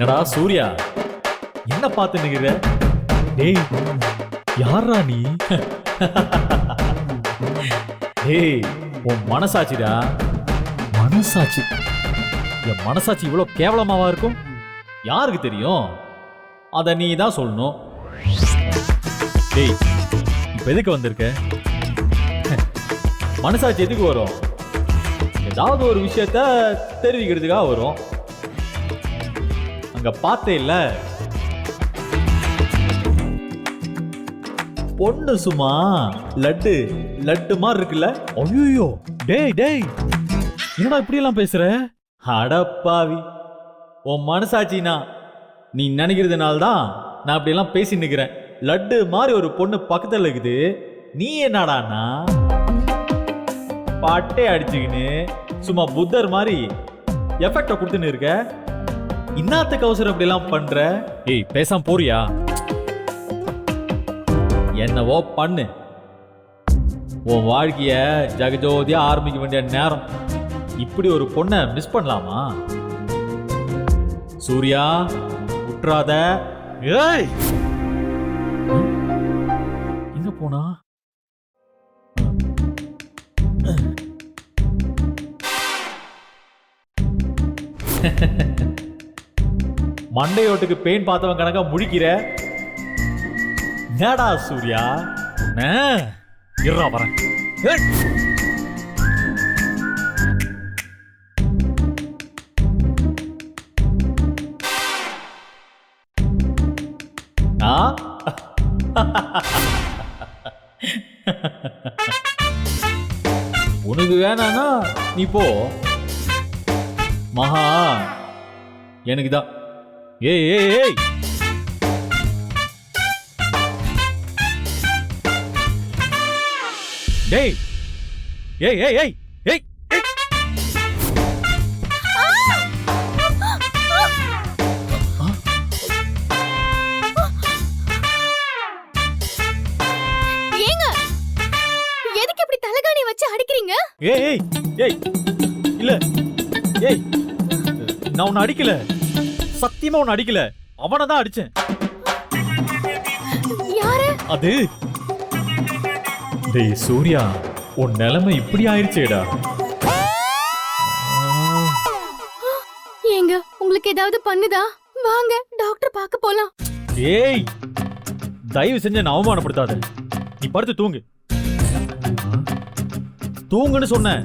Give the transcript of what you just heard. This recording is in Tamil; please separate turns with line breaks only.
என்னடா சூர்யா? என்ன பார்த்து நிக்கிற டேய் யாரா நீ? டேய் உன் மனசாட்சிடா? மனசாட்சி? என் மனசாட்சி இவ்வளோ கேவலமாவா இருக்கும்? யாருக்கு தெரியும்? அத நீ தான் சொல்லணும். டேய் இப்ப எதுக்கு வந்திருக்க? மனசாட்சி எதுக்கு வரும்? ஏதாவது ஒரு விஷயத்த தெரிவிக்கிறதுக்காக வரும். அங்க பார்த்தே இல்ல? பொண்ணு சும்மா லட்டு லட்டு மாதிரி இருக்குல்ல? ஐயோ டேய் டேய் என்னடா இப்படி எல்லாம் பேசுற அடப்பாவி உன் மனசாட்சினா நீ நினைக்கிறதுனால தான் நான் அப்படி எல்லாம் பேசி நிக்கிறேன் லட்டு மாதிரி ஒரு பொண்ணு பக்கத்துல இருக்குது நீ என்னடான்னா பாட்டே அடிச்சுக்கின்னு சும்மா புத்தர் மாதிரி எஃபெக்ட கொடுத்துன்னு இருக்க? இன்னாத்த அவசரம் அப்படி எல்லாம் பண்ற? ஏய் பேசாம போறியா? என்னவோ பண்ணு. உன் வாழ்க்கைய ஜகஜோதியா ஆரம்பிக்க வேண்டிய நேரம். இப்படி ஒரு பொண்ணை மிஸ் பண்ணலாமா? சூர்யா உற்றாத. ஏய்! எங்க போனா? மண்டையோட்டுக்கு பெயின் பார்த்தவன் கணக்கா முழிக்கிற? என்னடா சூர்யா? இருறா வரேன் ஆ? உனக்கு வேணானா நீ போ. மகா எனக்கு தான் ஏய் ஏய் ஏய். டேய். ஏய் ஏய் ஏய் ஏய். ஏய்.
ஏங்க எதுக்கு இப்படி தலகாணி வச்சு அடிக்கிறீங்க?
ஏய் ஏய் ஏய். இல்ல ஏய். நான் உன்னை அடிக்கல. சத்தியமா உன்னை அடிக்கல. அவனை தான் அடிச்சேன்.
யாரு?
அது? டேய் சூர்யா உன் நிலைமை இப்படி ஆயிருச்சேடா.
ஏங்க உங்களுக்கு ஏதாவது பண்ணுதா? வாங்க டாக்டர் பார்க்க போலாம்.
ஏய் தயவு செஞ்சு என்ன அவமானப்படுத்தாத. நீ படுத்து தூங்கு. தூங்குன்னு சொன்னேன்.